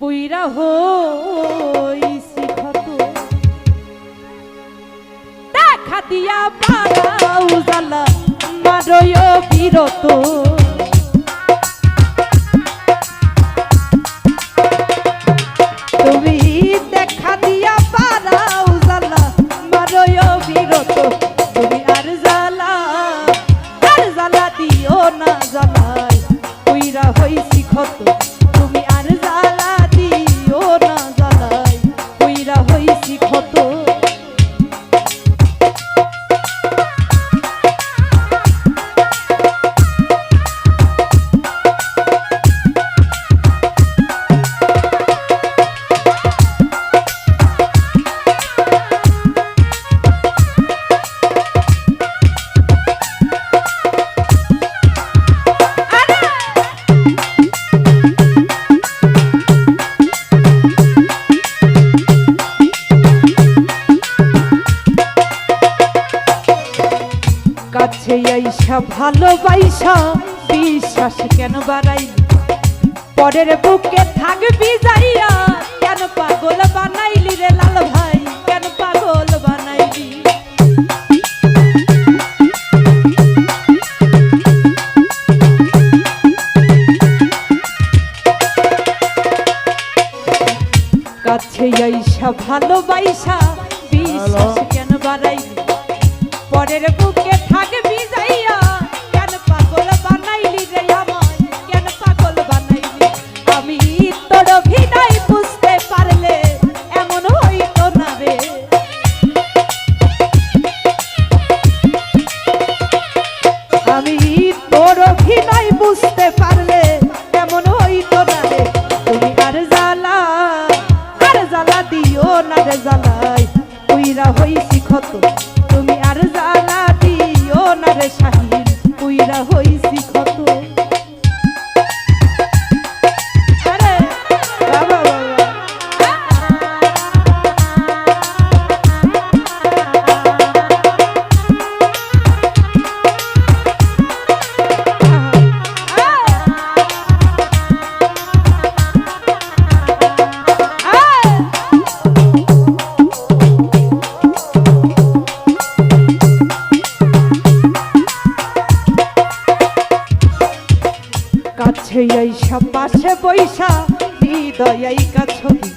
পুইরা হইছি ক্ষত দেখা দিয়া পারাও জ্বালা মারয় বিরত। তুমি দেখা দিয়া জ্বালা জ্বালা জ্বালা ভালোবাইসা বিশ্বাস কেন বাড়াই পরের বুকে থাকবি যাইয়া, কেন পাগল বানাইলি রে লাল ভাই? কেন পাগল বানাইলি? কাছে আইসা অভিনয় বুঝতে পারলে কেমন হইতো না রে? তুমি আর জ্বালা আর জ্বালা দিও না রে জ্বালাই। উইরা হইছি ক্ষত, তুমি আর জ্বালা দিও না রে শাহিন কাছে আইসা পাশে বৈশা হৃদয় ছবি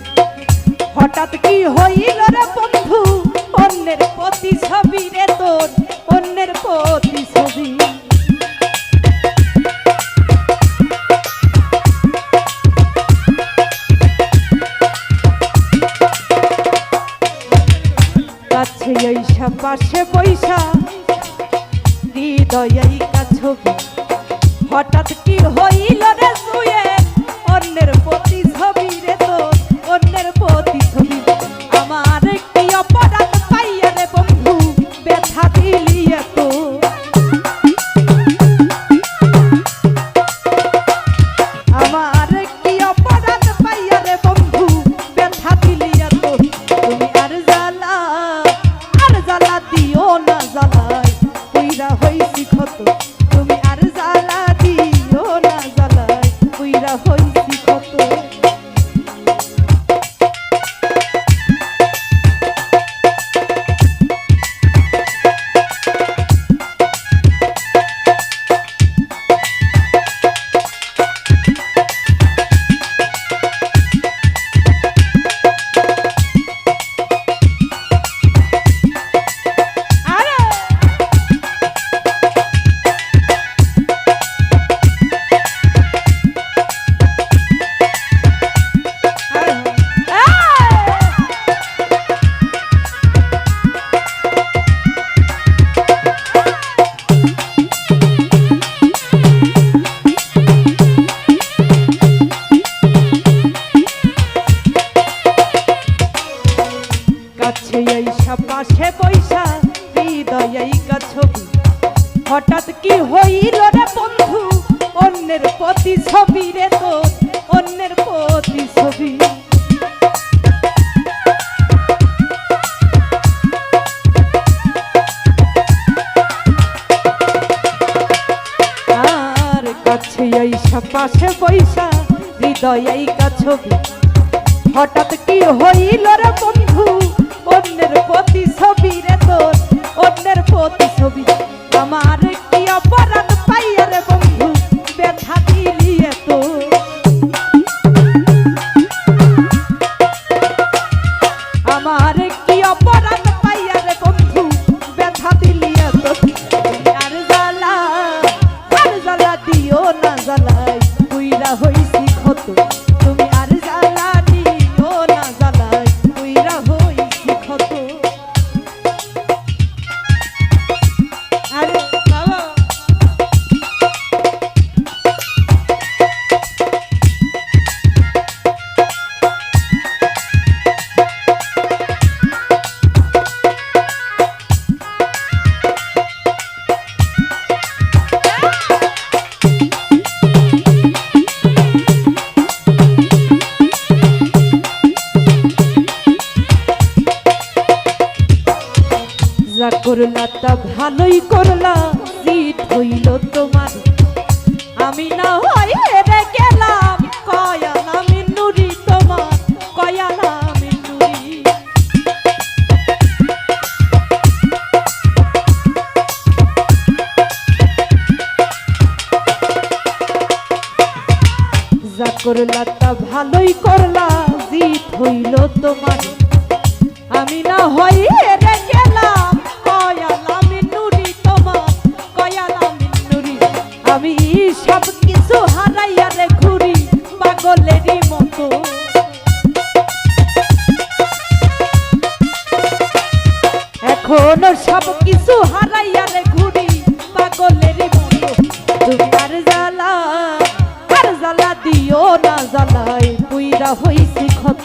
হঠাৎ কি হইল রে বন্ধু? অন্যের প্রতি ছবি রে তোর, অন্যের প্রতি ছবি কাছে আইসা পাশে বৈশা হৃদয় ছবি হঠাৎ কি হইল রে শুয়ে অন্যের প্রতি ছবি রে তো, অন্যের প্রতি ছবি আমার কি অপরাধ পাইয়া রে বন্ধু, ব্যথা দিলি এত। আমার কি অপরাধ পাইয়া রে বন্ধু, ব্যথা দিলি এত। তুমি আর জ্বালা আর জ্বালা দিও না জ্বালাই পুইরা হইছি ক্ষত। হঠাৎ কি হইল রে বন্ধু? অন্যের প্রতি ছবি রে তোর অন্যের প্রতি ছবি আর কাছে আইসা পাশে বৈশা, হৃদয় আইকা ছবি হঠাৎ কি হইল রে বন্ধু? অন্যের প্রতি ছবি রে তোর অন্যের প্রতি ছবি যা করলা, তা ভালোই করলা জিত হইল তোমার। আমি না হয় হেরে গেলাম, কয়ালা মিনুরি তোমার, কয়ালা মিনুরি যা করলা, তা ভালোই করলা জিত হইল তোমার। আমি না হই এখনও সব কিছু হারাইয়া রে ঘুরি পাগলের মতো। তুমি আর জ্বালা আর জ্বালা দিও না জ্বালাই পুইরা হইছি ক্ষত।